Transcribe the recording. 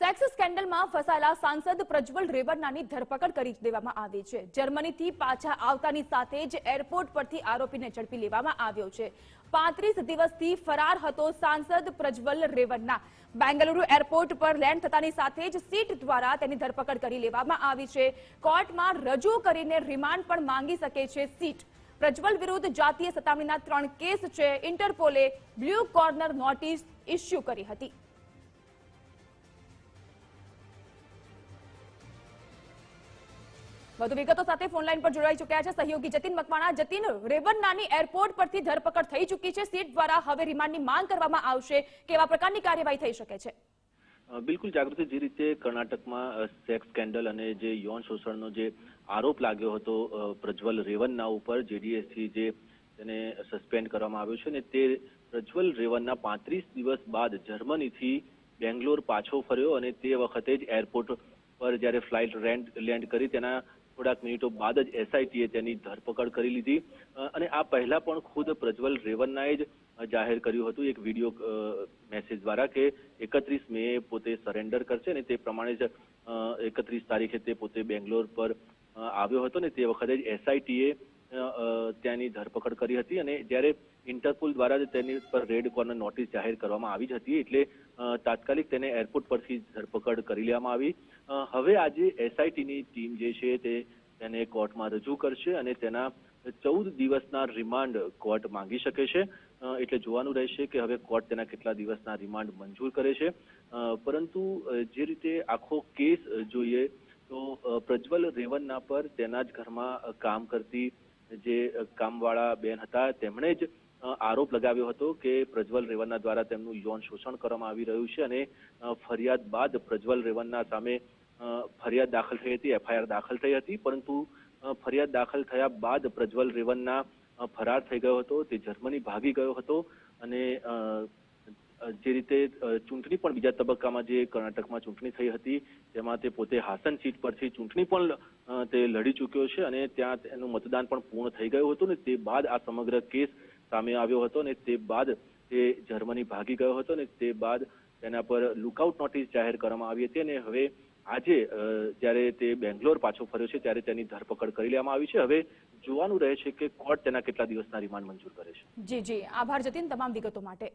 Sex સ્કેન્ડલમાં ફસાયેલા સાંસદ પ્રજ્વલ રેવન્નાની ધરપકડ કરી દેવામાં આવી છે. જર્મનીથી પાછા આવતાની સાથે જ એરપોર્ટ પરથી આરોપીને ઝડપી લેવામાં આવ્યો છે. પાંત્રીસ દિવસથી ફરાર હતો સાંસદ પ્રજ્વલ રેવન્ના. બેંગલુરુ એરપોર્ટ પર લેન્ડ થતાની સાથે જ સીટ દ્વારા તેની ધરપકડ કરી લેવામાં આવી છે. કોર્ટમાં રજૂ કરીને રિમાન્ડ પણ માંગી શકે છે સીટ. પ્રજ્વલ વિરુદ્ધ જાતીય સતામણીના ત્રણ કેસ છે. ઇન્ટરપોલે બ્લુ કોર્નર નોટિસ ઇસ્યુ કરી હતી. વધુ વિગતો સાથે ફોનલાઈન પર જોડાઈ ચૂક્યા છે સહયોગી જતીન મકવાણા. જતીન, રેવન્નાની એરપોર્ટ પરથી ધરપકડ થઈ ચૂકી છે. સીટ દ્વારા હવે રિમાન્ડની માંગ કરવામાં આવશે. કેવા પ્રકારની કાર્યવાહી થઈ શકે છે? બિલકુલ જાગૃતિ જે રીતે કર્ણાટકમાં સેક્સ સ્કેન્ડલ અને જે યૌન શોષણનો જે આરોપ લાગ્યો હતો પ્રજ્વલ રેવન્ના ઉપર, જેડીએસથી જે તેને સસ્પેન્ડ કરવામાં આવ્યો છે અને તે પ્રજ્વલ રેવન્ના પાંત્રીસ દિવસ બાદ જર્મનીથી બેંગ્લોર પાછો ફર્યો અને તે વખતે જ એરપોર્ટ પર જ્યારે ફ્લાઇટ રેન્ડ લેન્ડ કરી, તેના થોડાક મિનિટો બાદ જ એસઆઈટીએ તેની ધરપકડ કરી લીધી. અને આ પહેલા પણ ખુદ પ્રજ્વલ રેવન્નાએ જ જાહેર કર્યું હતું એક વીડિયો મેસેજ દ્વારા કે એકત્રીસ મે પોતે સરેન્ડર કરશે અને તે પ્રમાણે જ એકત્રીસ તારીખે તે પોતે બેંગ્લોર પર આવ્યો હતો ને તે વખતે જ એસઆઈટીએ ત્યાંની ધરપકડ કરી હતી અને જ્યારે ઇન્ટરપોલ દ્વારા જ તેની પર રેડ કોર્નર નોટિસ જાહેર કરવામાં આવી જ હતી એટલે તાત્કાલિક તેને એરપોર્ટ પરથી ધરપકડ કરી લેવામાં આવી. હવે આજે એસઆઈટીની ટીમ જે છે તે તેને કોર્ટમાં રજૂ કરશે અને તેના ચૌદ દિવસના રિમાન્ડ કોર્ટ માંગી શકે છે. એટલે જોવાનું રહેશે કે હવે કોર્ટ તેના કેટલા દિવસના રિમાન્ડ મંજૂર કરે છે. પરંતુ જે રીતે આખો કેસ જોઈએ તો પ્રજ્વલ રેવન્ના પર તેના જ ઘરમાં કામ કરતી જે કામવાળા બેન હતા, તેમણે જ આરોપ લગાવ્યો હતો કે પ્રજ્વલ રેવન્ના દ્વારા તેમનું યૌન શોષણ કરવામાં આવી રહ્યું છે અને ફરિયાદ બાદ પ્રજ્વલ રેવન્ના સામે ફરિયાદ દાખલ થઈ હતી, એફઆઈઆર દાખલ થઈ હતી, પરંતુ ફરિયાદ દાખલ થયા બાદ પ્રજ્વલ રેવન્ના ફરાર થઈ ગયો હતો, તે જર્મની ભાગી ગયો હતો અને જે રીતે ચૂંટણી પણ બીજા તબક્કામાં જે કર્ણાટકમાં ચૂંટણી થઈ હતી, તેમાં તે પોતે હાસન સીટ પરથી ચૂંટણી પણ તે લડી ચૂક્યો છે અને ત્યાં તેનું મતદાન પણ પૂર્ણ થઈ ગયું હતું ને તે બાદ આ સમગ્ર કેસ સામે આવ્યો હતો અને તે બાદ તે જર્મની ભાગી ગયો હતો ને તે બાદ તેના પર લુકઆઉટ નોટિસ જાહેર કરવામાં આવી હતી અને હવે આજે જ્યારે તે બેંગ્લોર પાછો ફર્યો છે ત્યારે તેની ધરપકડ કરી લેવામાં આવી છે. હવે જોવાનું રહે છે કે કોર્ટ તેના કેટલા દિવસના રિમાન્ડ મંજૂર કરે છે. જી જી. આભાર જતીન તમામ વિગતો માટે.